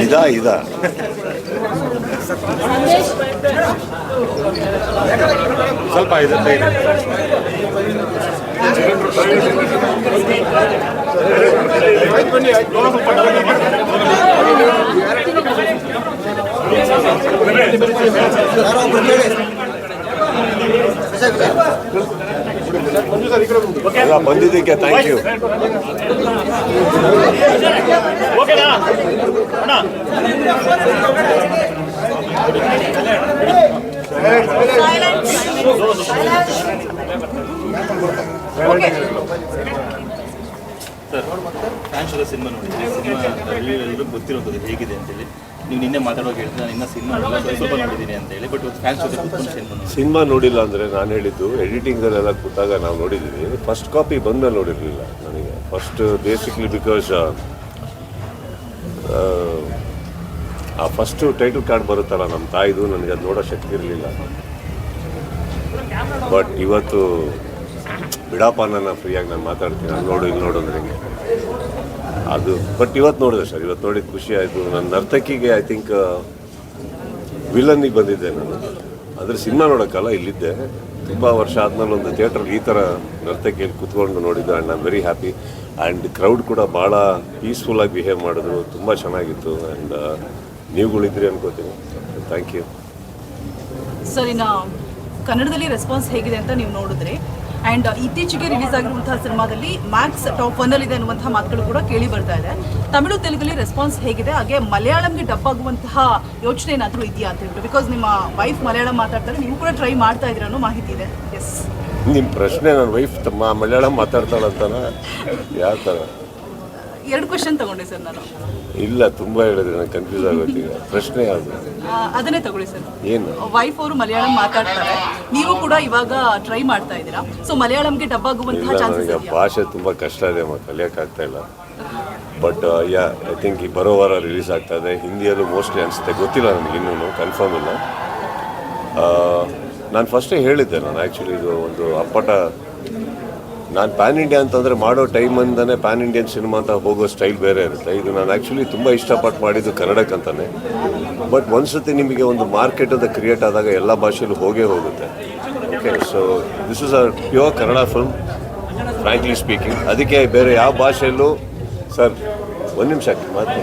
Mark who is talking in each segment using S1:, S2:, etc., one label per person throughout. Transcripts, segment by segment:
S1: ಇದಾ ಇದಾ. ಸ್ವಲ್ಪ ಇದೆ. ಇದೆ ಎಲ್ಲ ಬಂದಿದ್ದಕ್ಕೆ ಥ್ಯಾಂಕ್ ಯು
S2: ಓಕೆನಾ ಅಣ್ಣ ಫ್ಯಾನ್ ಶೋದ ಸಿನಿಮಾ ನೋಡಿದ್ರಿ ಸಿನಿಮಾ ಎಲ್ಲರೂ ಗೊತ್ತಿರೋದು ಹೇಗಿದೆ ಅಂತೇಳಿ ನೀವು ನಿನ್ನೆ ಮಾತಾಡೋಕೆ ಹೇಳ್ತೀನಿ ನಾನು ಇನ್ನೂ ಸಿನಿಮಾ ನೋಡಿಲ್ಲ ಸ್ವಲ್ಪ ನೋಡಿದ್ದೀನಿ ಅಂತ ಹೇಳಿ. ಬಟ್ ಫ್ಯಾನ್ಸ್ ಜೊತೆ ಕೂತ್ಕೊಂಡು ಸಿನಿಮಾ
S1: ಸಿನಿಮಾ ನೋಡಿಲ್ಲ ಅಂದರೆ ನಾನು ಹೇಳಿದ್ದು ಎಡಿಟಿಂಗಲ್ಲೆಲ್ಲ ಕೂತಾಗ ನಾವು ನೋಡಿದ್ದೀವಿ ಫಸ್ಟ್ ಕಾಪಿ ಬಂದ ನೋಡಿರಲಿಲ್ಲ ನನಗೆ. ಫಸ್ಟ್ ಬೇಸಿಕ್ಲಿ ಬಿಕಾಸ್ ಆ ಫಸ್ಟು ಟೈಟಲ್ ಕಾರ್ಡ್ ಬರುತ್ತಲ್ಲ ನಮ್ಮ ತಾಯಿದು ನನಗೆ ಅದು ನೋಡೋ ಶಕ್ತಿ ಇರಲಿಲ್ಲ. ಬಟ್ ಇವತ್ತು ಬಿಡಪ್ಪ ನನ್ನ ಫ್ರೀಯಾಗಿ ನಾನು ಮಾತಾಡ್ತೀನಿ. ನೋಡು ಇಲ್ಲಿ ನೋಡು ಅಂದ್ರೆ ಹಿಂಗೆ ಅದು ಬಟ್ ಇವತ್ತು ನೋಡಿದೆ ಸರ್, ಇವತ್ತು ನೋಡಿದ ಖುಷಿ ಆಯಿತು. ನನ್ನ ನರ್ತಕಿಗೆ ಐ ಥಿಂಕ್ ವಿಲನ್ನಿಗೆ ಬಂದಿದ್ದೆ ನಾನು. ಆದರೆ ಸಿನಿಮಾ ನೋಡೋಕ್ಕಲ್ಲ, ಇಲ್ಲಿದ್ದೆ. ತುಂಬ ವರ್ಷ ಆದ್ಮೇಲೆ ಒಂದು ಥಿಯೇಟ್ರಲ್ಲಿ ಈ ಥರ ನರ್ತಕಿಯಲ್ಲಿ ಕುತ್ಕೊಂಡು ನೋಡಿದ್ದು and I'm very happy and crowd ಕೂಡ ಭಾಳ ಪೀಸ್ಫುಲ್ಲಾಗಿ ಬಿಹೇವ್ ಮಾಡಿದ್ರು, ತುಂಬ ಚೆನ್ನಾಗಿತ್ತು. ಆ್ಯಂಡ್ ನೀವುಗಳಿದ್ರಿ ಅನ್ಕೋತೀನಿ. ಥ್ಯಾಂಕ್ ಯು
S3: ಸರಿ ಇನ್ನು ಕನ್ನಡದಲ್ಲಿ ರೆಸ್ಪಾನ್ಸ್ ಹೇಗಿದೆ ಅಂತ ನೀವು ನೋಡಿದ್ರಿ ಆ್ಯಂಡ್ ಇತ್ತೀಚೆಗೆ ರಿಲೀಸ್ ಆಗಿರುವಂತಹ ಸಿನಿಮಾದಲ್ಲಿ ಮ್ಯಾಕ್ಸ್ ಟಾಪ್ ಒನ್ ಇದೆ ಅನ್ನುವಂತಹ ಮಾತುಗಳು ಕೂಡ ಕೇಳಿ ಬರ್ತಾ ಇದೆ. ತಮಿಳು ತೆಲುಗಲ್ಲಿ ರೆಸ್ಪಾನ್ಸ್ ಹೇಗಿದೆ? ಹಾಗೆ ಮಲಯಾಳಂಗೆ ಡಬ್ ಆಗುವಂತಹ ಯೋಚನೆ ಏನಾದರೂ ಇದೆಯಾ ಅಂತ ಹೇಳ್ಬಿಟ್ಟು? ಬಿಕಾಸ್ ನಿಮ್ಮ ವೈಫ್ ಮಲಯಾಳಂ ಮಾತಾಡ್ತಾರೆ, ನೀವು ಕೂಡ ಟ್ರೈ ಮಾಡ್ತಾ ಇದ್ದೀರ ಅನ್ನೋ ಮಾಹಿತಿ ಇದೆ. ಎಸ್
S1: ನಿಮ್ಮ ಪ್ರಶ್ನೆ ನನ್ನ ವೈಫ್ ತಮ್ಮ ಮಲಯಾಳಂ ಮಾತಾಡ್ತಾಳಂತಾನ. ಯಾವ ಥರ
S3: ಎರಡು ಕ್ವಶನ್ ತಗೊಂಡೆ ಸರ್ ನಾನು.
S1: ಇಲ್ಲ ತುಂಬಾ ಹೇಳಿದ್ರೆ ನನಗೆ ಕನ್ಫ್ಯೂಸ್ ಆಗುತ್ತೆ ಈಗ. ಪ್ರಶ್ನೆ ಯಾವುದು?
S3: ಆ, ಅದನ್ನೇ ತಗೊಳ್ಳಿ ಸರ್.
S1: ಏನು?
S3: ವೈಫ್ ಅವರು ಮಲಯಾಳಂ ಮಾತಾಡ್ತಾರೆ. ನೀವು ಕೂಡ ಇವಾಗ ಟ್ರೈ ಮಾಡ್ತಾ ಇದ್ದೀರಾ. ಸೊ ಮಲಯಾಳಂಗೆ ಡಬ್ ಆಗುವಂತಹ
S1: ಇಲ್ಲ
S3: ಚಾನ್ಸಸ್
S1: ನನಗೆ
S3: ಇದೆಯಾ?
S1: ಭಾಷೆ ತುಂಬ ಕಷ್ಟ ಇದೆ ಕಲಿಯಕ್ಕೆ ಕಲಿಯೋಕ್ಕಾಗ್ತಾ ಇಲ್ಲ. ಬಟ್ ಯಾ ಐ ಥಿಂಕ್ ಈ ಬರೋ ವಾರ ರಿಲೀಸ್ ಆಗ್ತಾ ಇದೆ. ಹಿಂದಿಯಲ್ಲೂ ಮೋಸ್ಟ್ಲಿ ಅನಿಸುತ್ತೆ. ಗೊತ್ತಿಲ್ಲ ನನಗೆ ಇನ್ನೂ ಕನ್ಫರ್ಮ್ ಇಲ್ಲ. ನಾನು ಫಸ್ಟೇ ಹೇಳಿದ್ದೆ ನಾನು. ಆ್ಯಕ್ಚುಲಿ ಇದು ಒಂದು ಅಪ್ಪಟ ನಾನು ಪ್ಯಾನ್ ಇಂಡಿಯಾ ಅಂತಂದರೆ ಮಾಡೋ ಟೈಮಿಂದನೇ ಪ್ಯಾನ್ ಇಂಡಿಯನ್ ಸಿನಿಮಾ ಅಂತ ಹೋಗೋ ಸ್ಟೈಲ್ ಬೇರೆ ಇರುತ್ತೆ. ಇದು ನಾನು ಆ್ಯಕ್ಚುಲಿ ತುಂಬ ಇಷ್ಟಪಟ್ಟು ಮಾಡಿದ್ದು ಕನ್ನಡಕ್ಕಂತಾನೆ ಬಟ್ ಒಂದ್ಸತಿ ನಿಮಗೆ ಒಂದು ಮಾರ್ಕೆಟ್ ಅಂತ ಕ್ರಿಯೇಟ್ ಆದಾಗ ಎಲ್ಲ ಭಾಷೆಯಲ್ಲೂ ಹೋಗೇ ಹೋಗುತ್ತೆ. Okay so this is a pure Kannada film frankly speaking ಅದಕ್ಕೆ ಬೇರೆ ಯಾವ ಭಾಷೆಯಲ್ಲೂ ಸರ್ ಒಂದು ನಿಮಿಷ ಮಾತು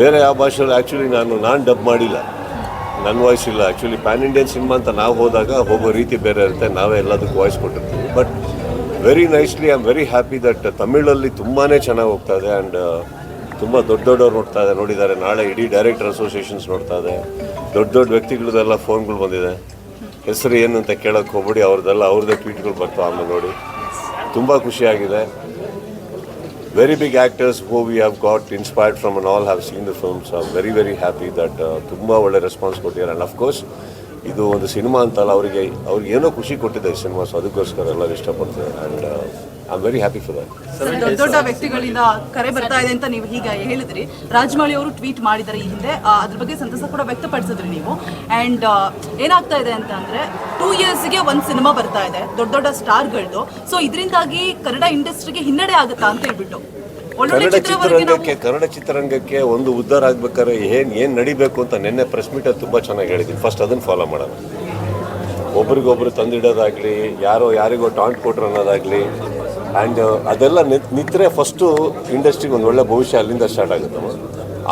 S1: ಬೇರೆ ಯಾವ ಭಾಷೆಯಲ್ಲೂ ಆ್ಯಕ್ಚುಲಿ ನಾನು ನಾನು ಡಬ್ ಮಾಡಿಲ್ಲ. ನನ್ನ ವಾಯ್ಸ್ ಇಲ್ಲ. ಆ್ಯಕ್ಚುಲಿ ಪ್ಯಾನ್ ಇಂಡಿಯನ್ ಸಿನಿಮಾ ಅಂತ ನಾವು ಹೋದಾಗ ಹೋಗೋ ರೀತಿ ಬೇರೆ ಇರುತ್ತೆ. ನಾವೇ ಎಲ್ಲದಕ್ಕೂ ವಾಯ್ಸ್ ಕೊಟ್ಟಿರ್ತೀವಿ. But very nicely I am very happy that ತಮಿಳಲ್ಲಿ ತುಂಬಾ ಚೆನ್ನಾಗಿ ಹೋಗ್ತಾ ಇದೆ. ಆ್ಯಂಡ್ ತುಂಬ ದೊಡ್ಡ ದೊಡ್ಡವ್ರು ನೋಡ್ತಾ ಇದೆ. ನೋಡಿದ್ದಾರೆ ನಾಳೆ ಇಡೀ ಡೈರೆಕ್ಟರ್ ಅಸೋಸಿಯೇಷನ್ಸ್ ನೋಡ್ತಾ ಇದೆ. ದೊಡ್ಡ ದೊಡ್ಡ ವ್ಯಕ್ತಿಗಳದೆಲ್ಲ ಫೋನ್ಗಳು ಬಂದಿದೆ. ಹೆಸರು ಏನು ಅಂತ ಕೇಳೋಕ್ಕೆ ಹೋಗ್ಬಿಡಿ. ಅವ್ರದ್ದೆಲ್ಲ ಅವ್ರದ್ದೇ ಟ್ವೀಟ್ಗಳು ಬರ್ತಾವೆ ಆಮೇಲೆ ನೋಡಿ. ತುಂಬ ಖುಷಿಯಾಗಿದೆ. Very big actors who we have got inspired from and all have seen the films are very very happy that ತುಂಬ ಒಳ್ಳೆ ರೆಸ್ಪಾನ್ಸ್ ಕೊಟ್ಟಿದ್ದಾರೆ. ಆ್ಯಂಡ್ ಅಫ್ಕೋರ್ಸ್ ಇದು ಒಂದು ಸಿನಿಮಾ ಅಂತಲ್ಲ, ಅವರಿಗೆ, ಅವ್ರಿಗೆ ಏನೋ ಖುಷಿ ಕೊಟ್ಟಿದೆ ಈ ಸಿನಿಮಾ ಸೊ ಅದಕ್ಕೋಸ್ಕರ ಎಲ್ಲರೂ ಇಷ್ಟಪಡ್ತಾರೆ. And I very happy for that
S3: ದೊಡ್ಡ ದೊಡ್ಡ ವ್ಯಕ್ತಿಗಳಿಂದ ಕರೆ ಬರ್ತಾ ಇದೆ ಅಂತ ನೀವು ಹೀಗೆ ಹೇಳಿದ್ರಿ. ರಾಜಮೌಳಿ ಅವರು ಟ್ವೀಟ್ ಮಾಡಿದ್ದಾರೆ ಈ ಹಿಂದೆ. ಅದ್ರ ಬಗ್ಗೆ ಸಂತಸ ಕೂಡ ವ್ಯಕ್ತಪಡಿಸಿದ್ರಿ ನೀವು. ಅಂಡ್ ಏನಾಗ್ತಾ ಇದೆ ಅಂತ ಅಂದ್ರೆ ಟೂ ಇಯರ್ಸ್ಗೆ ಒಂದು ಸಿನಿಮಾ ಬರ್ತಾ ಇದೆ ದೊಡ್ಡ ದೊಡ್ಡ ಸ್ಟಾರ್ಗಳದ್ದು ಸೊ ಇದರಿಂದಾಗಿ ಕನ್ನಡ ಇಂಡಸ್ಟ್ರಿಗೆ ಹಿನ್ನಡೆ ಆಗುತ್ತಾ ಅಂತ ಹೇಳ್ಬಿಟ್ಟು. ಒಳ್ಳೊಳ್ಳೆ
S1: ಕನ್ನಡ ಚಿತ್ರರಂಗಕ್ಕೆ ಕನ್ನಡ ಚಿತ್ರರಂಗಕ್ಕೆ ಒಂದು ಉದ್ಧಾರ ಆಗ್ಬೇಕಾದ್ರೆ ಏನು ಏನು ನಡಿಬೇಕು ಅಂತ ನಿನ್ನೆ ಪ್ರೆಸ್ ಮೀಟಲ್ಲಿ ತುಂಬ ಚೆನ್ನಾಗಿ ಹೇಳಿದ್ದೀನಿ. ಫಸ್ಟ್ ಅದನ್ನು ಫಾಲೋ ಮಾಡೋಣ. ಒಬ್ರಿಗೊಬ್ರು ತಂದಿಡೋದಾಗಲಿ ಯಾರೋ ಯಾರಿಗೋ ಟಾಂಟ್ ಕೊಟ್ರು ಅನ್ನೋದಾಗಲಿ ಆ್ಯಂಡ್ ಅದೆಲ್ಲ ನಿತ್ ನಿಂತರೆ ಫಸ್ಟು ಇಂಡಸ್ಟ್ರಿಗೆ ಒಂದು ಒಳ್ಳೆ ಭವಿಷ್ಯ ಅಲ್ಲಿಂದ ಸ್ಟಾರ್ಟ್ ಆಗುತ್ತಮ್ಮ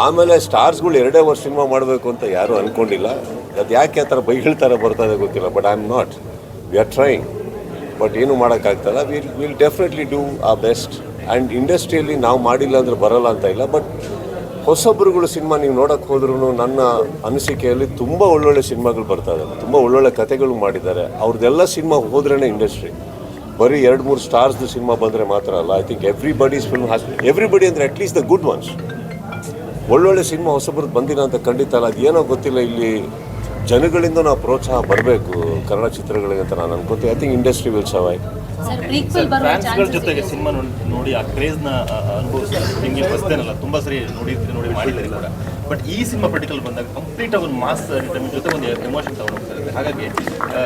S1: ಆಮೇಲೆ ಸ್ಟಾರ್ಸ್ಗಳು ಎರಡೇ ವರ್ಷ ಸಿನಿಮಾ ಮಾಡಬೇಕು ಅಂತ ಯಾರೂ ಅಂದ್ಕೊಂಡಿಲ್ಲ ಅದು ಯಾಕೆ ಆ ಥರ ಬೈಗಳ ಥರ ಬರ್ತಾ ಇದೆ ಗೊತ್ತಿಲ್ಲ but I am not we are trying but ಏನು ಮಾಡೋಕ್ಕಾಗ್ತಲ್ಲ. Will will definitely do a best and ಇಂಡಸ್ಟ್ರಿಯಲ್ಲಿ ನಾವು ಮಾಡಿಲ್ಲ ಅಂದರೆ ಬರಲ್ಲ ಅಂತ ಇಲ್ಲ. ಬಟ್ ಹೊಸಬ್ರುಗಳು ಸಿನಿಮಾ ನೀವು ನೋಡೋಕ್ಕೆ ಹೋದ್ರೂ ನನ್ನ ಅನಿಸಿಕೆಯಲ್ಲಿ ತುಂಬ ಒಳ್ಳೊಳ್ಳೆ ಸಿನಿಮಾಗಳು ಬರ್ತಾ ಇದ್ದಾವೆ ತುಂಬ ಒಳ್ಳೊಳ್ಳೆ ಕತೆಗಳು ಮಾಡಿದ್ದಾರೆ. ಅವ್ರದ್ದೆಲ್ಲ ಸಿನಿಮಾ ಹೋದ್ರೇ ಇಂಡಸ್ಟ್ರಿ ಬರೀ ಎರಡು ಮೂರು ಸ್ಟಾರ್ಸ್ದು ಸಿನಿಮಾ ಬಂದರೆ ಮಾತ್ರ ಅಲ್ಲ I think everybody's film has everybody ಅಂದರೆ at least the good ones ಒಳ್ಳೊಳ್ಳೆ ಸಿನಿಮಾ ಹೊಸಬ್ರದ್ದು ಬಂದಿಲ್ಲ ಅಂತ ಖಂಡಿತ ಅಲ್ಲ ಅದೇನೋ ಗೊತ್ತಿಲ್ಲ ಇಲ್ಲಿ ಜನಗಳಿಂದ ನಾವು ಪ್ರೋತ್ಸಾಹ ಬರಬೇಕು ಕನ್ನಡ ಚಿತ್ರಗಳಿಗೆ ಅಂತ ನಾನು ಅನ್ಕೋತೀನಿ I think industry will survive
S2: ಫ್ಯಾನ್ಸ್ಗಳ ಜೊತೆಗೆ ಸಿನಿಮಾ ನೋಡಿ ಆ ಕ್ರೇಜ್ನ ಅನುಭವಿಸ್ತಾರೆ ನಿಮಗೆ ಫಸ್ಟೇನಲ್ಲ ತುಂಬ ಸರಿ ನೋಡಿ ನೋಡಿ ಮಾಡಿದ್ದಾರೆ ಕೂಡ. ಬಟ್ ಈ ಸಿನಿಮಾ ಪರ್ಟಿಕ್ಯುಲರ್ ಬಂದಾಗ ಕಂಪ್ಲೀಟ್ ಒಂದು ಮಾಸ್ ನಮ್ಮ ಜೊತೆ ಒಂದು ಎಮೋಷನ್ ತಗೊಂಡು ಹೋಗ್ತಾ ಇದೆ ಹಾಗಾಗಿ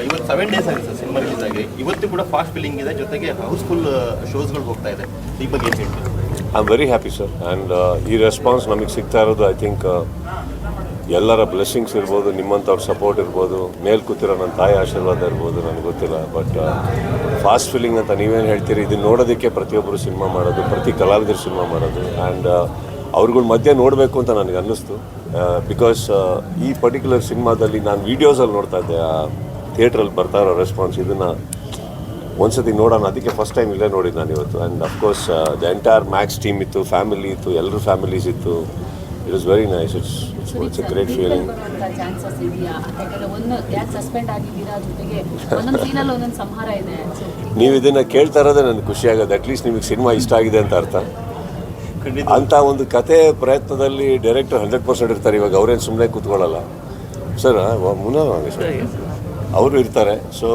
S2: ಇವತ್ತು ಸೆವೆನ್ ಡೇಸ್ ಆಗಿದೆ ಸರ್ ಸಿನಿಮಾ ರಿಲೀಸ್ ಆಗಿ. ಇವತ್ತು ಕೂಡ ಫಾಸ್ಟ್ ಫಿಲ್ಲಿಂಗ್ ಇದೆ, ಜೊತೆಗೆ ಹೌಸ್ಫುಲ್ ಶೋಸ್ಗಳು ಹೋಗ್ತಾ ಇದೆ. ಈ ಬಗ್ಗೆ ಏನು
S1: I am very happy sir and ಈ ರೆಸ್ಪಾನ್ಸ್ ನಮಗೆ ಸಿಗ್ತಾ ಇರೋದು ಐ ಥಿಂಕ್ ಎಲ್ಲರ ಬ್ಲೆಸ್ಸಿಂಗ್ಸ್ ಇರ್ಬೋದು, ನಿಮ್ಮಂಥವ್ರ ಸಪೋರ್ಟ್ ಇರ್ಬೋದು, ಮೇಲ್ ಕೂತಿರೋ ನನ್ನ ತಾಯಿ ಆಶೀರ್ವಾದ ಇರ್ಬೋದು, ನನಗೆ ಗೊತ್ತಿಲ್ಲ. ಬಟ್ ಫಾಸ್ಟ್ ಫೀಲಿಂಗ್ ಅಂತ ನೀವೇನು ಹೇಳ್ತೀರಿ ಇದನ್ನ ನೋಡೋದಕ್ಕೆ ಪ್ರತಿಯೊಬ್ಬರು ಸಿನಿಮಾ ಮಾಡೋದು, ಪ್ರತಿ ಕಲಾವಿದರು ಸಿನಿಮಾ ಮಾಡೋದು. ಆ್ಯಂಡ್ ಅವ್ರಗಳ ಮಧ್ಯೆ ನೋಡಬೇಕು ಅಂತ ನನಗೆ ಅನ್ನಿಸ್ತು. ಬಿಕಾಸ್ ಈ ಪರ್ಟಿಕ್ಯುಲರ್ ಸಿನಿಮಾದಲ್ಲಿ ನಾನು ವೀಡಿಯೋಸಲ್ಲಿ ನೋಡ್ತಾ ಇದ್ದೆ. ಆ ಥಿಯೇಟ್ರಲ್ಲಿ ಬರ್ತಾ ಇರೋ ರೆಸ್ಪಾನ್ಸ್ ಇದನ್ನು ಒಂದ್ಸತಿ ನೋಡೋಣ. ಅದಕ್ಕೆ ಫಸ್ಟ್ ಟೈಮ್ ಇಲ್ಲೇ ನೋಡಿದ್ದು ನಾನು ಇವತ್ತು. And of course the entire Max team ಇತ್ತು ಫ್ಯಾಮಿಲಿ ಇತ್ತು ಎಲ್ಲರೂ ಫ್ಯಾಮಿಲೀಸ್ ಇತ್ತು. It is very nice it's it's it's a great feeling ನೀವು ಇದನ್ನು ಕೇಳ್ತಾ ಇರೋದೇ ನನಗೆ ಖುಷಿ ಆಗೋದು ಅಟ್ಲೀಸ್ಟ್ ನಿಮಗೆ ಸಿನಿಮಾ ಇಷ್ಟ ಆಗಿದೆ ಅಂತ ಅರ್ಥ. ಅಂಥ ಒಂದು ಕತೆ ಪ್ರಯತ್ನದಲ್ಲಿ ಡೈರೆಕ್ಟರ್ ಹಂಡ್ರೆಡ್ ಪರ್ಸೆಂಟ್ ಇರ್ತಾರೆ. ಇವಾಗ ಅವ್ರೇನು ಸುಮ್ಮನೆ ಕೂತ್ಕೊಳ್ಳಲ್ಲ. ಸರ್ ಮುನ್ನ ಅವರು. ಇರ್ತಾರೆ. ಸೊ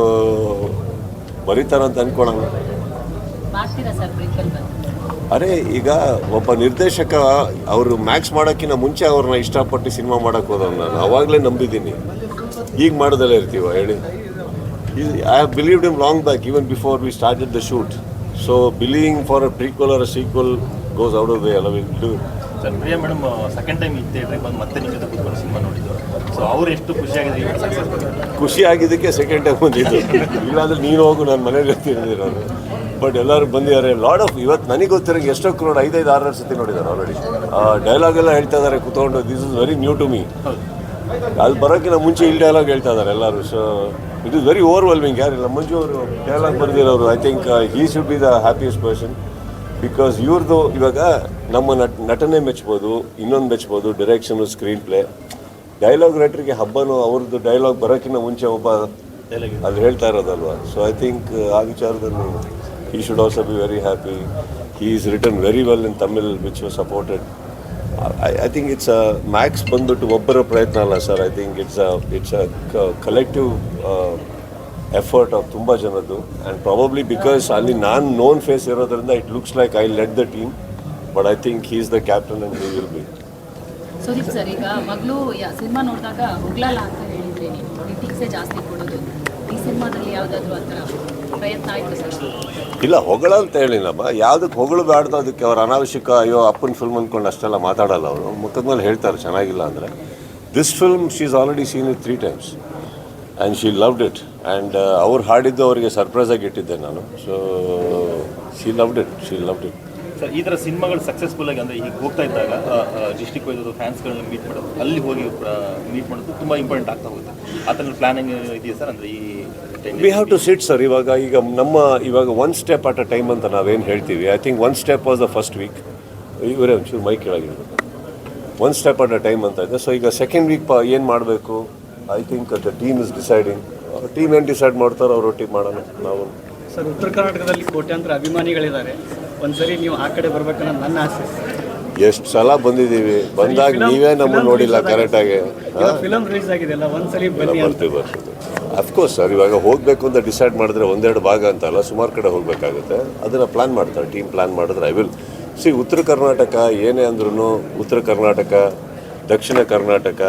S1: ಬರೀತಾರಂತ ಅನ್ಕೊಳ್ಳೋಣ
S4: ಬಂದು?
S1: ಅರೆ ಈಗ ಒಬ್ಬ ನಿರ್ದೇಶಕ ಅವರು ಮ್ಯಾಕ್ಸ್ ಮಾಡೋಕ್ಕಿಂತ ಮುಂಚೆ ಅವ್ರನ್ನ ಇಷ್ಟಪಟ್ಟು ಸಿನಿಮಾ ಮಾಡೋಕ್ಕೆ ಹೋದವ್ರು ನಾನು. ಅವಾಗಲೇ ನಂಬಿದ್ದೀನಿ. ಈಗ ಮಾಡೋದಲ್ಲೇ ಇರ್ತೀವ ಹೇಳಿ. I have believed him long back even before we started the shoot so believing for a prequel or a sequel goes out of the ಅಲ್ಲ will do
S2: sir Priya madam second time ಇತ್ತು ಥಿಯೇಟ್ರಿಗೆ ಬಂದು ಮತ್ತೆ ನಿಮ್ಮ ಜೊತೆ ಕೂತ್ಕೊಂಡು cinema ನೋಡಿದ್ರು so ಅವ್ರು ಎಷ್ಟು ಖುಷಿಯಾಗಿದೆ ಇವತ್ತು ಸಕ್ಸಸ್
S1: ಖುಷಿ ಆಗಿದ್ದಕ್ಕೆ ಸೆಕೆಂಡ್ ಟೈಮ್ ಬಂದಿದ್ದು. ಇಲ್ಲಾಂದ್ರೆ ನೀನು ಹೋಗು ನಾನು ಮನೇಲಿ ಇರ್ತೀನಿ ನಾನು ಬಟ್ ಎಲ್ಲರೂ ಬಂದಿದ್ದಾರೆ. ಲಾಡ್ ಆಫ್ ಇವತ್ತು ನನಗೆ ಗೊತ್ತಿರೋಂಗೆ ಎಷ್ಟೋ ಕ್ರೋಡ್ ಐದೈದು ಆರಾರು ಸತಿ ನೋಡಿದ್ದಾರೆ ಆಲ್ರೆಡಿ ಡೈಲಾಗ್ ಎಲ್ಲ ಹೇಳ್ತಾ ಇದ್ದಾರೆ ಕೂತ್ಕೊಂಡು. This is very new to me ಅಲ್ಲಿ ಬರೋಕ್ಕಿಂತ ಮುಂಚೆ ಇಲ್ಲಿ ಡೈಲಾಗ್ ಹೇಳ್ತಾ ಇದ್ದಾರೆ ಎಲ್ಲರೂ. So it is very overwhelming ಯಾರಿಲ್ಲ ಮುಂಚೆ ಅವರು dialogue ಬರೆದಿರೋರು I think he should be the happiest person because ಇವ್ರದ್ದು ಇವಾಗ ನಮ್ಮ ನಟ ನಟನೆ ಮೆಚ್ಬೋದು ಇನ್ನೊಂದು ಮೆಚ್ಬೋದು ಡೈರೆಕ್ಷನು ಸ್ಕ್ರೀನ್ ಪ್ಲೇ ಡೈಲಾಗ್ ರೈಟ್ರಿಗೆ ಹಬ್ಬನೂ ಅವ್ರದ್ದು ಡೈಲಾಗ್ ಬರೋಕ್ಕಿಂತ ಮುಂಚೆ ಒಬ್ಬ ಅದು ಹೇಳ್ತಾ ಇರೋದಲ್ವ? ಸೊ ಐ ಥಿಂಕ್ ಆ ವಿಚಾರದಲ್ಲಿ ಈ should also be very happy he is return very well in Tamil which was supported I I think it's a Max ಬಂದ್ಬಿಟ್ಟು ಒಬ್ಬರ ಪ್ರಯತ್ನ ಅಲ್ಲ sir I think it's a it's a collective effort of ತುಂಬ ಜನದ್ದು and probably because ಅಲ್ಲಿ ನಾನು known face ಇರೋದ್ರಿಂದ it looks like I let the team but I think he is the captain and he will be
S4: Sudeep sir ಈಗ ಮಗಳು cinema ನೋಡಿದಾಗ ಹೋಗ್ಲಲ್ಲ ಅಂತ ಹೇಳಿದ್ರೆ ನೀವು. ಜಾಸ್ತಿ ಕೊಡೋದು. ಈ ಸಿನಿಮಾದಲ್ಲಿ ಯಾವುದಾದ್ರೂ ಆ ಥರ ಪ್ರಯತ್ನ ಆಯಿತು ಸರ್?
S1: ಇಲ್ಲ ಹೊಗಳ ಅಂತ ಹೇಳಿಲ್ಲಮ್ಮ. ಯಾವುದಕ್ಕೆ ಬೇಡ್ದು ಅದಕ್ಕೆ ಅವ್ರು ಅನಾವಶ್ಯಕ ಅಯ್ಯೋ ಅಪ್ಪನ ಫಿಲ್ಮ್ ಅಂದ್ಕೊಂಡು ಅಷ್ಟೆಲ್ಲ ಮಾತಾಡಲ್ಲ ಅವರು. ಮುಖದ ಮೇಲೆ ಹೇಳ್ತಾರೆ ಚೆನ್ನಾಗಿಲ್ಲ ಅಂದರೆ. This film she is already seen it three times and she loved it and ಅವ್ರು ಹಾಡಿದ್ದು ಅವರಿಗೆ ಸರ್ಪ್ರೈಸಾಗಿ ಇಟ್ಟಿದ್ದೆ ನಾನು. So she loved it she loved it
S2: sir ಈ ಥರ ಸಿನಿಮಾಗಳು ಸಕ್ಸಸ್ಫುಲ್ ಆಗಿ ಅಂದರೆ ಈಗ ಹೋಗ್ತಾ ಇದ್ದಾಗ ಡಿಸ್ಟಿಕ್ ವೈಸ್ ಫ್ಯಾನ್ಸ್ಗಳನ್ನ ಮೀಟ್ ಮಾಡೋದು ಅಲ್ಲಿ ಹೋಗಿ ಮೀಟ್ ಮಾಡೋದು ತುಂಬ ಇಂಪಾರ್ಟೆಂಟ್ ಆಗ್ತಾ ಹೋಗುತ್ತೆ. ಆ ಥರ ಪ್ಲಾನಿಂಗ್ ಇದೆಯಾ ಸರ್ ಅಂದರೆ ಈ
S1: we have to sit sir ಇವಾಗ ಈಗ ನಮ್ಮ ಇವಾಗ one step at a time ಅಂತ ನಾವೇನು ಹೇಳ್ತೀವಿ. I think one step was the first week ಇವರೇ ಒಂಚೂರು ಮೈ ಕೆಳಗಿರ್ಬೇಕು one step at a time ಅಂತ ಇದೆ. ಸೊ ಈಗ ಸೆಕೆಂಡ್ ವೀಕ್ ಪ ಏನು ಮಾಡಬೇಕು? I think the team is deciding team ಏನು ಡಿಸೈಡ್ ಮಾಡ್ತಾರೋ ಅವ್ರ ಟೀಮ್ ಮಾಡೋಣ ನಾವು.
S5: ಸರ್ ಉತ್ತರ ಕರ್ನಾಟಕದಲ್ಲಿ ಕೋಟ್ಯಾಂತರ ಅಭಿಮಾನಿಗಳಿದ್ದಾರೆ. ಒಂದ್ಸರಿ ನೀವು ಆ ಕಡೆ ಬರ್ಬೇಕನ್ನೋದು ನನ್ನ ಆಸೆ.
S1: ಎಷ್ಟು ಸಲ ಬಂದಿದ್ದೀವಿ. ಬಂದಾಗ ನೀವೇ ನಮ್ಮನ್ನು ನೋಡಿಲ್ಲ ಕರೆಕ್ಟಾಗಿ
S5: ಫಿಲಮ್ ರಿಲೀಸ್ ಆಗಿದೆಯಲ್ಲ ಒಂದ್ಸರಿ ಬನ್ನಿ ಅಂತ.
S1: ಬರ್ತೀವಿ ಬರ್ತೀವಿ. ಅಫ್ಕೋರ್ಸ್ ಸರ್ ಇವಾಗ ಹೋಗಬೇಕು ಅಂತ ಡಿಸೈಡ್ ಮಾಡಿದ್ರೆ ಒಂದೆರಡು ಭಾಗ ಅಂತಲ್ಲ ಸುಮಾರು ಕಡೆ ಹೋಗಬೇಕಾಗುತ್ತೆ. ಅದನ್ನು ಪ್ಲ್ಯಾನ್ ಮಾಡ್ತಾರೆ ಟೀಮ್ ಪ್ಲ್ಯಾನ್ ಮಾಡಿದ್ರೆ I will see Uttara Karnataka ಏನೇ ಅಂದ್ರೂ ಉತ್ತರ ಕರ್ನಾಟಕ ದಕ್ಷಿಣ ಕರ್ನಾಟಕ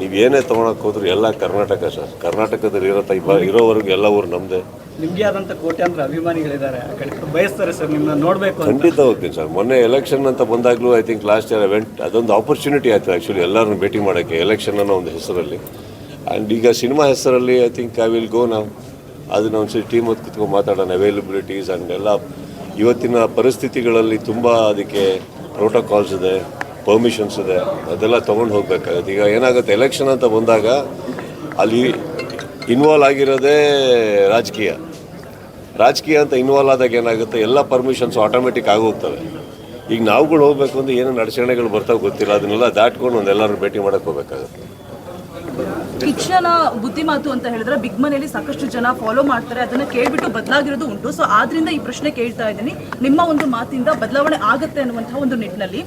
S1: ನೀವು ಏನೇ ತೊಗೊಳಕ್ಕೆ ಹೋದ್ರು ಎಲ್ಲ ಕರ್ನಾಟಕ ಸರ್. ಕರ್ನಾಟಕದಲ್ಲಿ ಇರೋ ಟೈಪ್ ಇರೋವರೆಗೂ ಎಲ್ಲ ಊರು ನಮ್ಮದೇ
S5: ನಿಮ್ಗೆ ಆದಂತ ಕೋಟ್ಯಾಂತರ ಅಭಿಮಾನಿಗಳಿದ್ದಾರೆ ಆ ಕಡೆ. ಬಯಸ್ತಾರೆ ಸರ್ ನಿಮ್ಮನ್ನ ನೋಡ್ಬೇಕು ಅಂತ.
S1: ಖಂಡಿತ ಹೋಗ್ತೀನಿ ಸರ್. ಮೊನ್ನೆ ಎಲೆಕ್ಷನ್ ಅಂತ ಬಂದಾಗಲೂ I think last year event ಅದೊಂದು ಆಪರ್ಚುನಿಟಿ ಆಯಿತು ಆ್ಯಕ್ಚುಲಿ ಎಲ್ಲರನ್ನು ಭೇಟಿ ಮಾಡೋಕ್ಕೆ ಎಲೆಕ್ಷನ್ ಅನ್ನೋ ಒಂದು ಹೆಸರಲ್ಲಿ. ಆ್ಯಂಡ್ ಈಗ ಸಿನಿಮಾ ಹೆಸರಲ್ಲಿ I think I will go ನಾವು ಅದನ್ನ ಒಂದ್ಸರಿ ಟೀಮ್ ಹೊತ್ತು ಕುತ್ಕೊಂಡು ಮಾತಾಡೋಣ. ಅವೈಲಬಿಲಿಟೀಸ್ ಆ್ಯಂಡ್ ಎಲ್ಲ. ಇವತ್ತಿನ ಪರಿಸ್ಥಿತಿಗಳಲ್ಲಿ ತುಂಬ ಅದಕ್ಕೆ ಪ್ರೋಟೋಕಾಲ್ಸ್ ಇದೆ. ಪರ್ಮಿಷನ್ಸ್ ಇದೆ, ಅದೆಲ್ಲ ತೊಗೊಂಡು ಹೋಗ್ಬೇಕಾಗುತ್ತೆ. ಈಗ ಏನಾಗುತ್ತೆ ಎಲೆಕ್ಷನ್ ಅಂತ ಬಂದಾಗ ಅಲ್ಲಿ ಇನ್ವಾಲ್ವ್ ಆಗಿರೋದೇ ರಾಜಕೀಯ. ರಾಜಕೀಯ ಅಂತ ಇನ್ವಾಲ್ವ್ ಆದಾಗ ಏನಾಗುತ್ತೆ, ಎಲ್ಲ ಪರ್ಮಿಷನ್ಸ್ ಆಟೋಮೆಟಿಕ್ ಆಗೋಗ್ತವೆ ಈಗ ನಾವುಗಳು ಹೋಗ್ಬೇಕು ಅಂದ್ರೆ ಏನೇನು ಅಡಚಣೆಗಳು ಬರ್ತಾವೆ ಗೊತ್ತಿಲ್ಲ, ಅದನ್ನೆಲ್ಲ ದಾಟ್ಕೊಂಡು ಒಂದೆಲ್ಲರೂ ಭೇಟಿ ಮಾಡಕ್ಕೆ ಹೋಗ್ಬೇಕಾಗುತ್ತೆ.
S3: ಶಿಕ್ಷಣ ಬುದ್ಧಿಮಾತು ಅಂತ ಹೇಳಿದ್ರೆ ಬಿಗ್ ಮನೆಯಲ್ಲಿ ಸಾಕಷ್ಟು ಜನ ಫಾಲೋ ಮಾಡ್ತಾರೆ, ಅದನ್ನ ಕೇಳ್ಬಿಟ್ಟು ಬದಲಾಗಿರೋದು ಉಂಟು. ಸೊ ಆದ್ರಿಂದ ಈ ಪ್ರಶ್ನೆ ಕೇಳ್ತಾ ಇದ್ದೀನಿ. ನಿಮ್ಮ ಒಂದು ಮಾತಿಂದ ಬದಲಾವಣೆ ಆಗುತ್ತೆ ಅನ್ನುವಂತಹ ಒಂದು ನಿಟ್ಟಿನಲ್ಲಿ.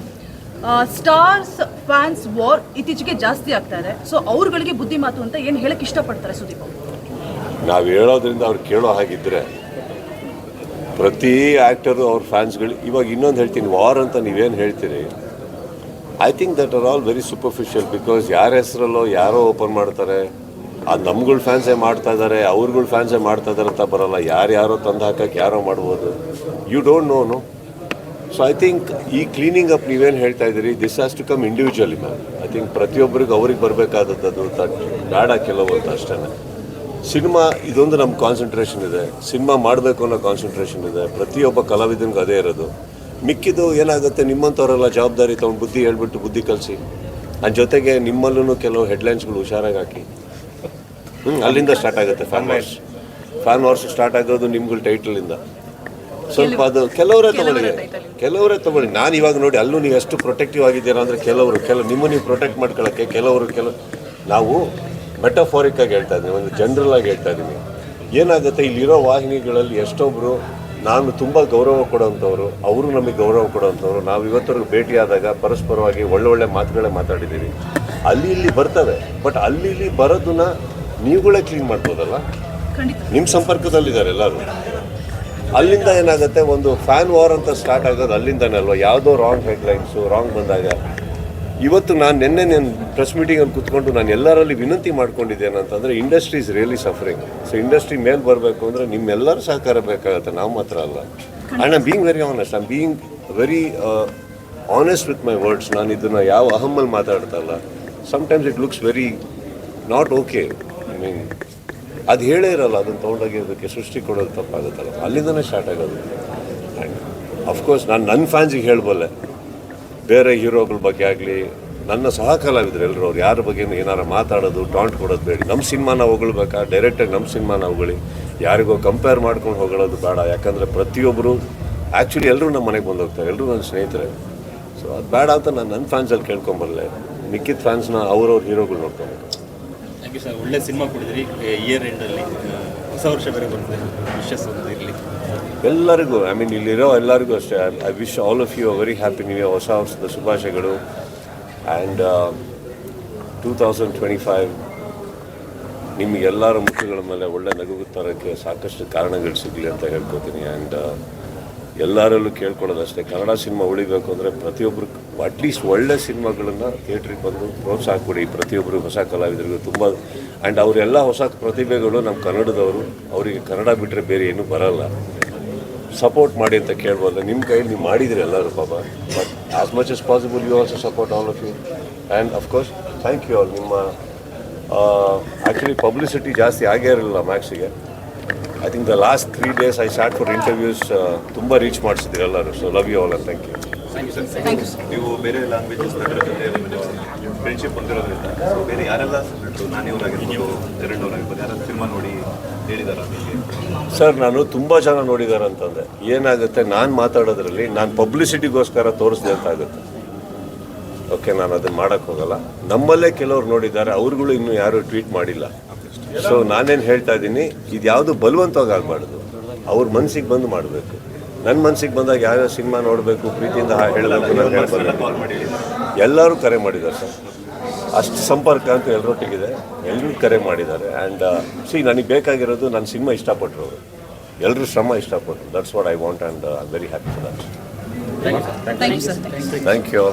S3: ಸ್ಟಾರ್ಸ್ ಫ್ಯಾನ್ಸ್ ವಾರ್ ಇತ್ತೀಚೆಗೆ ಜಾಸ್ತಿ ಆಗ್ತಾ ಇದೆ ಸೊ ಅವ್ರುಗಳಿಗೆ ಬುದ್ಧಿಮಾತು ಅಂತ ಏನು ಹೇಳಕ್ ಇಷ್ಟಪಡ್ತಾರೆ ಸುದೀಪ್?
S1: ನಾವು ಹೇಳೋದ್ರಿಂದ ಅವ್ರು ಕೇಳೋ ಹಾಗಿದ್ರೆ ಪ್ರತಿ ಆ್ಯಕ್ಟರು ಅವ್ರ ಫ್ಯಾನ್ಸ್ಗಳು ಇವಾಗ ಇನ್ನೊಂದು ಹೇಳ್ತೀನಿ ವಾರ್ ಅಂತ ನೀವೇನು ಹೇಳ್ತೀರಿ? I think that are all very superficial because ಯಾರ ಹೆಸರಲ್ಲೋ ಯಾರೋ ಓಪನ್ ಮಾಡ್ತಾರೆ. ಅದು ನಮ್ಗಳ ಫ್ಯಾನ್ಸೇ ಮಾಡ್ತಾ ಇದ್ದಾರೆ ಅವ್ರಗಳ ಫ್ಯಾನ್ಸೇ ಮಾಡ್ತಾ ಇದ್ದಾರೆ ಅಂತ ಬರೋಲ್ಲ. ಯಾರ್ಯಾರೋ ತಂದು ಹಾಕಕ್ಕೆ ಯಾರೋ ಮಾಡ್ಬೋದು. You don't know no so I think ಈ ಕ್ಲೀನಿಂಗ್ ಅಪ್ ನೀವೇನು ಹೇಳ್ತಾ ಇದ್ದೀರಿ? This has to come individually ma'am I think ಪ್ರತಿಯೊಬ್ಬರಿಗೂ ಅವ್ರಿಗೆ ಬರಬೇಕಾದದ್ದು ಅದು ಬೇಡ ಕೆಲವು ಅಂತ ಅಷ್ಟೇ ಸಿನಿಮಾ ಇದೊಂದು ನಮ್ಮ ಕಾನ್ಸಂಟ್ರೇಷನ್ ಇದೆ. ಸಿನಿಮಾ ಮಾಡಬೇಕು ಅನ್ನೋ ಕಾನ್ಸಂಟ್ರೇಷನ್ ಇದೆ. ಪ್ರತಿಯೊಬ್ಬ ಕಲಾವಿದನಿಗೂ ಅದೇ ಇರೋದು. ಮಿಕ್ಕಿದ್ದು ಏನಾಗುತ್ತೆ? ನಿಮ್ಮಂಥವರೆಲ್ಲ ಜವಾಬ್ದಾರಿ ತಗೊಂಡು ಬುದ್ಧಿ ಹೇಳ್ಬಿಟ್ಟು ಬುದ್ಧಿ ಕಲಿಸಿ. ಅದ್ರ ಜೊತೆಗೆ ನಿಮ್ಮಲ್ಲೂ ಕೆಲವು ಹೆಡ್ಲೈನ್ಸ್ಗಳು ಹುಷಾರಾಗಿ ಹಾಕಿ. ಹ್ಞೂ ಅಲ್ಲಿಂದ ಸ್ಟಾರ್ಟ್ ಆಗುತ್ತೆ. Fan wars fan wars start ಆಗೋದು ನಿಮ್ಗಳ ಟೈಟಲಿಂದ ಸ್ವಲ್ಪ ಅದು ಕೆಲವರೇ ತಗೊಳ್ಳಿ. ಕೆಲವರೇ ತಗೊಳ್ಳಿ. ನಾನು ಇವಾಗ ನೋಡಿ ಅಲ್ಲೂ ನೀವು ಎಷ್ಟು ಪ್ರೊಟೆಕ್ಟಿವ್ ಆಗಿದ್ದೀರಾ ಅಂದರೆ ಕೆಲವರು ಕೆಲವು ನಿಮ್ಮ ನೀವು ಪ್ರೊಟೆಕ್ಟ್ ಮಾಡ್ಕೊಳ್ಳೋಕ್ಕೆ ಕೆಲವರು ಕೆಲವು ನಾವು ಮೆಟಫಾರಿಕ್ ಆಗಿ ಹೇಳ್ತಾ ಇದ್ದೀನಿ ಒಂದು ಜನರಲ್ ಆಗಿ ಹೇಳ್ತಾ ಇದ್ದೀನಿ ಏನಾಗುತ್ತೆ ಇಲ್ಲಿರೋ ವಾಹಿನಿಗಳಲ್ಲಿ ಎಷ್ಟೊಬ್ಬರು ನಾನು ತುಂಬ ಗೌರವ ಕೊಡೋಂಥವ್ರು ಅವರು ನಮಗೆ ಗೌರವ ಕೊಡೋಂಥವ್ರು ನಾವು ಇವತ್ತರೆಗೂ ಭೇಟಿಯಾದಾಗ ಪರಸ್ಪರವಾಗಿ ಒಳ್ಳೊಳ್ಳೆ ಮಾತುಗಳೇ ಮಾತಾಡಿದ್ದೀವಿ. ಅಲ್ಲಿ ಇಲ್ಲಿ ಬರ್ತವೆ ಬಟ್ ಅಲ್ಲಿ ಇಲ್ಲಿ ಬರೋದನ್ನ ನೀವುಗಳೇ ಕ್ಲೀನ್ ಮಾಡ್ಬೋದಲ್ಲ ನಿಮ್ಮ ಸಂಪರ್ಕದಲ್ಲಿದ್ದಾರೆ ಎಲ್ಲರೂ. ಅಲ್ಲಿಂದ ಏನಾಗುತ್ತೆ? ಒಂದು ಫ್ಯಾನ್ ವಾರ್ ಅಂತ ಸ್ಟಾರ್ಟ್ ಆಗೋದು ಅಲ್ಲಿಂದನೇ ಅಲ್ವಾ? ಯಾವುದೋ ರಾಂಗ್ ಹೆಡ್ಲೈನ್ಸು ರಾಂಗ್ ಬಂದಾಗ. ಇವತ್ತು ನಾನು ನಿನ್ನೆ ನಾನು ಪ್ರೆಸ್ ಮೀಟಿಂಗಲ್ಲಿ ಕೂತ್ಕೊಂಡು ನಾನು ಎಲ್ಲರಲ್ಲಿ ವಿನಂತಿ ಮಾಡ್ಕೊಂಡಿದ್ದೇನೆ ಅಂತಂದರೆ industry is really suffering so industry ಮೇಲೆ ಬರಬೇಕು ಅಂದರೆ ನಿಮ್ಮೆಲ್ಲರ ಸಹಕಾರ ಬೇಕಾಗುತ್ತೆ, ನಾವು ಮಾತ್ರ ಅಲ್ಲ. And I'm being very honest I'm being very honest with my words ನಾನು ಇದನ್ನು ಯಾವ ಅಹಮ್ಮಲ್ಲಿ ಮಾತಾಡ್ತಲ್ಲ ಇಲ್ಲ. Sometimes it looks very not okay I mean ಅದು ಹೇಳೇ ಇರಲ್ಲ, ಅದನ್ನು ತೊಗೊಂಡೋಗಿ ಅದಕ್ಕೆ ಸೃಷ್ಟಿ ಕೊಡೋದು ತಪ್ಪಾಗುತ್ತಲ್ಲ. ಅಲ್ಲಿಂದನೇ ಸ್ಟಾರ್ಟ್ ಆಗೋದು. ಆ್ಯಂಡ್ ಅಫ್ಕೋರ್ಸ್ ನಾನು ನನ್ನ ಫ್ಯಾನ್ಸಿಗೆ ಹೇಳಬಲ್ಲೆ. ಬೇರೆ ಹೀರೋಗಳ ಬಗ್ಗೆ ಆಗಲಿ, ನನ್ನ ಸಹ ಕಲಾವಿದ್ರು ಎಲ್ಲರೂ ಅವ್ರು ಯಾರ ಬಗ್ಗೆ ಏನಾರು ಮಾತಾಡೋದು ಟಾಂಟ್ ಕೊಡೋದು ಬೇಡಿ. ನಮ್ಮ ಸಿನಿಮಾನ ಹೊಗಳ್ಬೇಕಾ? ಡೈರೆಕ್ಟಾಗಿ ನಮ್ಮ ಸಿನಿಮಾನ ಹೊಗಳಿ. ಯಾರಿಗೋ ಕಂಪೇರ್ ಮಾಡ್ಕೊಂಡು ಹೊಗಳೋದು ಬೇಡ. ಯಾಕಂದರೆ ಪ್ರತಿಯೊಬ್ಬರು ಆ್ಯಕ್ಚುಲಿ ಎಲ್ಲರೂ ನಮ್ಮ ಮನೆಗೆ ಬಂದು ಹೋಗ್ತಾರೆ ಎಲ್ಲರೂ ನನ್ನ ಸ್ನೇಹಿತರೆ. ಸೊ ಅದು ಬೇಡ ಅಂತ ನಾನು ನನ್ನ ಫ್ಯಾನ್ಸಲ್ಲಿ ಕೇಳ್ಕೊಂಬರಲೆ ಮಿಕ್ಕಿದ ಫ್ಯಾನ್ಸ್ನ ಅವ್ರವ್ರ ಹೀರೋಗಳು ನೋಡ್ಕೊಬೇಕು
S2: ಒಳ್ಳೆ ಸಿನಿಮಾ ಕೊಡಿದ್ರಿ ಇಯರ್ ಎಂಡಲ್ಲಿ ಹೊಸ ವರ್ಷ ಬೇರೆ ಬರ್ತದೆ ವಿಶಸ್ ಒಂದು ಇರಲಿ.
S1: ಎಲ್ಲರಿಗೂ ಐ ಮೀನ್ ಇಲ್ಲಿರೋ ಎಲ್ಲರಿಗೂ ಅಷ್ಟೇ I wish all of you very happy new year ಹೊಸ ವರ್ಷದ ಶುಭಾಶಯಗಳು. And two thousand twenty five ನಿಮಗೆಲ್ಲರ ಮುಖಗಳ ಮೇಲೆ ಒಳ್ಳೆ ನಗುಗು ತರೋಕ್ಕೆ ಸಾಕಷ್ಟು ಕಾರಣಗಳು ಸಿಗಲಿ ಅಂತ ಹೇಳ್ಕೊತೀನಿ. ಆ್ಯಂಡ್ ಎಲ್ಲರಲ್ಲೂ ಕೇಳ್ಕೊಳ್ಳೋದಷ್ಟೇ, ಕನ್ನಡ ಸಿನಿಮಾ ಉಳಿಬೇಕು ಅಂದರೆ ಪ್ರತಿಯೊಬ್ಬರು ಅಟ್ಲೀಸ್ಟ್ ಒಳ್ಳೆ ಸಿನಿಮಾಗಳನ್ನು ಥಿಯೇಟ್ರಿಗೆ ಬಂದು ಪ್ರೋತ್ಸಾಹ ಕೊಡಿ. ಪ್ರತಿಯೊಬ್ಬರು ಹೊಸ ಕಲಾವಿದರಿಗೂ ತುಂಬ ಆ್ಯಂಡ್ ಅವರೆಲ್ಲ ಹೊಸ ಪ್ರತಿಭೆಗಳು ನಮ್ಮ ಕನ್ನಡದವರು. ಅವರಿಗೆ ಕನ್ನಡ ಬಿಟ್ಟರೆ ಬೇರೆ ಏನೂ ಬರಲ್ಲ. ಸಪೋರ್ಟ್ ಮಾಡಿ ಅಂತ ಕೇಳ್ಬೋದು. ನಿಮ್ಮ ಕೈಯಲ್ಲಿ ನೀವು ಮಾಡಿದಿರಿ ಎಲ್ಲರೂ ಪಾಪ. But as much as possible you also support all of you and of course thank you all ನಿಮ್ಮ ಆ್ಯಕ್ಚುಲಿ ಪಬ್ಲಿಸಿಟಿ ಜಾಸ್ತಿ ಆಗೇ ಇರಲಿಲ್ಲ ಮ್ಯಾಕ್ಸಿಗೆ I think the last three days I start for interviews ತುಂಬ ರೀಚ್ ಮಾಡಿಸಿದ್ರಿ ಎಲ್ಲರೂ. So love you all and
S3: thank you
S6: ನೀವು ಬೇರೆ languages friendship ಹೊಂದಿರೋದ್ರಿಂದ ಸೊ ಬೇರೆ ಯಾರೆಲ್ಲ ನಾನಿವರಾಗಿರ್ಬೋದು ಎರಡನವರಾಗಿರ್ಬೋದು ಯಾರಾದ್ರು ಸಿನಿಮಾ ನೋಡಿ ಹೇಳಿದಾರ
S1: ಸರ್ ನಾನು ತುಂಬ ಜನ ನೋಡಿದ್ದಾರೆ ಅಂತಂದೆ. ಏನಾಗುತ್ತೆ? ನಾನು ಮಾತಾಡೋದ್ರಲ್ಲಿ ನಾನು ಪಬ್ಲಿಸಿಟಿಗೋಸ್ಕರ ತೋರಿಸಿದೆ ಅಂತ ಆಗುತ್ತೆ. ಓಕೆ ನಾನು ಅದನ್ನು ಮಾಡೋಕ್ಕೆ ಹೋಗಲ್ಲ. ನಮ್ಮಲ್ಲೇ ಕೆಲವ್ರು ನೋಡಿದ್ದಾರೆ. ಅವ್ರುಗಳು ಇನ್ನೂ ಯಾರೂ ಟ್ವೀಟ್ ಮಾಡಿಲ್ಲ. ಸೊ ನಾನೇನು ಹೇಳ್ತಾ ಇದ್ದೀನಿ ಇದು ಯಾವುದು ಬಲವಂತವಾಗಿ ಆಗಬಾರ್ದು. ಅವ್ರ ಮನಸ್ಸಿಗೆ ಬಂದು ಮಾಡಬೇಕು. ನನ್ನ ಮನಸ್ಸಿಗೆ ಬಂದಾಗ ಯಾವ್ಯಾವ ಸಿನಿಮಾ ನೋಡಬೇಕು ಪ್ರೀತಿಯಿಂದ ಹೇಳಬೇಕು ನಾನು
S6: ಹೇಳ್ಬೋದು
S1: ಎಲ್ಲರೂ ಕರೆ ಮಾಡಿದ್ದಾರೆ ಸರ್. ಅಷ್ಟು ಸಂಪರ್ಕ ಅಂತ ಎಲ್ಲರೊಟ್ಟಿಗಿದೆ ಎಲ್ಲರೂ ಕರೆ ಮಾಡಿದ್ದಾರೆ. ಆ್ಯಂಡ್ ಸಿ ನನಗೆ ಬೇಕಾಗಿರೋದು ನನ್ನ ಸಿನಿಮಾ ಇಷ್ಟಪಟ್ಟರು ಎಲ್ಲರೂ ಶ್ರಮ ಇಷ್ಟಪಟ್ಟರು that's what I want and I very happy for that
S3: thank you sir
S1: thank you